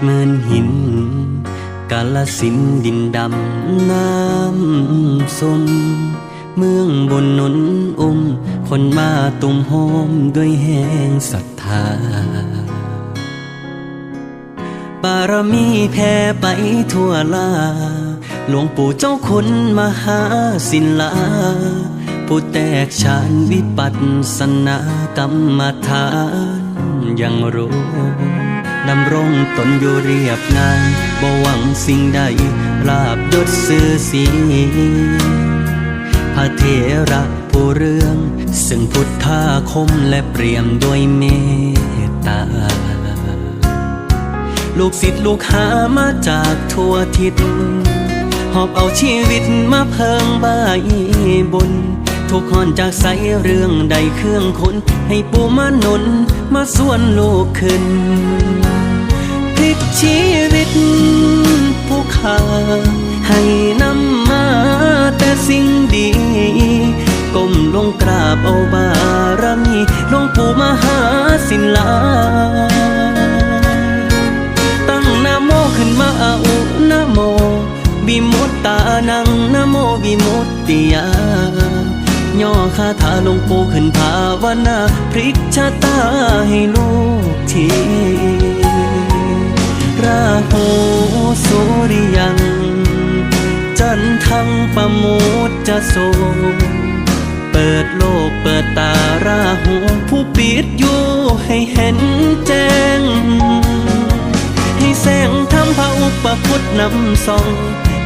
พระธาตุเมือนหิน กาลสินดินดำน้ำสม เมืองบนนนอุ้มคนมาตุ่มโฮมด้วยแห่งศรัทธา บารมีแผ่ไปทั่วลา หลวงปู่เจ้าคุณมหาศิลาผู้แตกฉานวิปัสสนากรรมฐานยังรู้ ดำรงตนอยู่เรียบง่ายบ่หวังสิ่งใดลาบยศสื่อเสีพระเถระผู้เรื่อง ซึ่งพุทธาคมและเปรียมด้วยเมตตา ลูกศิษย์ลูกหามาจากทั่วทิศหอบเอาชีวิตมาเพิงใบายบน ทุกคนจากใสเรื่องใดเครื่องคนให้ปูมาหนนมาส่วนลูกขึ้นพลิกชีวิตผู้ขาให้นำมาแต่สิ่งดี ก้มลงกราบเอาบารมีหลวงปู่มหาศิลา ตั้งนะโมขึ้นมาอานะโมบิมุตตานังนะโมบิมุตติยา ย่อคาถาลงปูขึ้นภาวนาพริกชะตาให้ลูกทีราหูสุริยัง จันทังประมุตจะโสเปิดโลกเปิดตาราหูผู้ปิดอยู่ให้เห็นแจ้ง ให้แสงทำพระอุปพุทธนำส่อง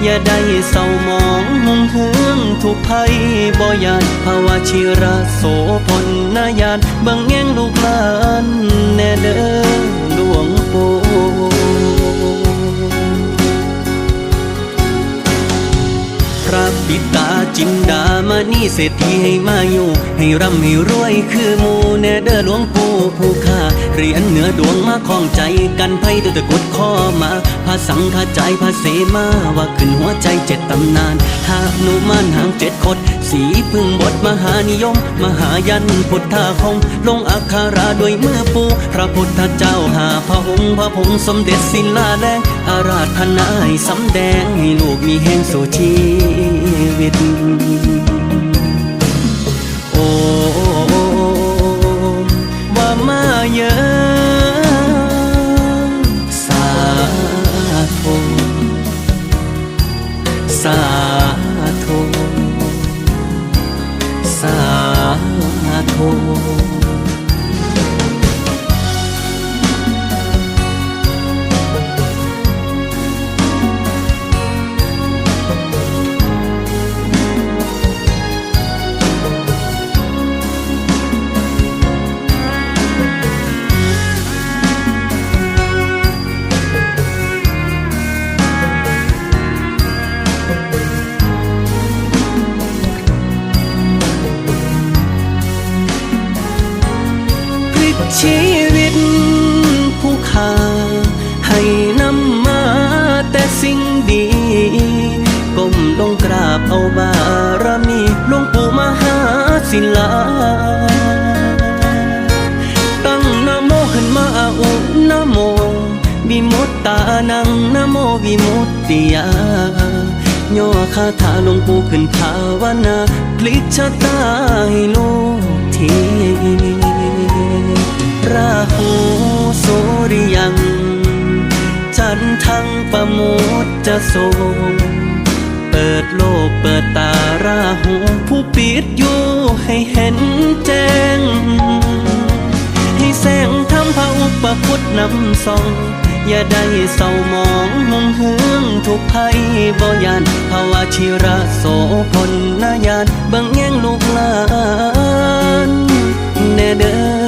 อย่าได้เศร้ามองหงเฮืองทุกภัยบ่ยานภาวะชิระโสพลนายานบังแง่งลูกหลานแน่เด้อ ทิตาจินดามานี่เศรษฐีให้มาอยู่ ให้ร่ำให้รวยคือมูแนเดอหลวงปู่ผู้ค่าเหรียญเหนือดวงมาคล้องใจกันไพ่ตตะกุดข้อมาพระสังฆใจพระเสมาว่าขึ้นหัวใจเจ็ดตำนานหาหนุมานหางเจ็ดคดสีพึ่งบทมหานิยม มหายันพุทธาคง ลงอักขราด้วยมือปู พระพุทธเจ้าหาพระหงส์พระพงส์สมเด็จศิลาแดง อาราธนาให้สำแดง ให้ลูกมีแห่งสู่ชีวิต โอ้ว่ามาเยอะสาธุสา ธุ บารมีหลวงปู่มหาศิลา ตั้งนโมขึ้นมาอุนโมบิมุตตานังนโมบิมุตติยาย่อคาถาหลวงปู่ขึ้นภาวนาพลิกชะตาให้ลูกทีราหูสุริยัง จันทังประมุตจะโส เปิดโลกเปิดตาราหูผู้ปิดอยู่ให้เห็นแจ้ง ให้แสงทำพระอุปพุทธนำส่อง อย่าได้เศร้ามองหงเฮืองทุกภัยบ่ยานภาวะชิระโสพลนายานบิ่งแย่งลูกหลานแน่เด้อ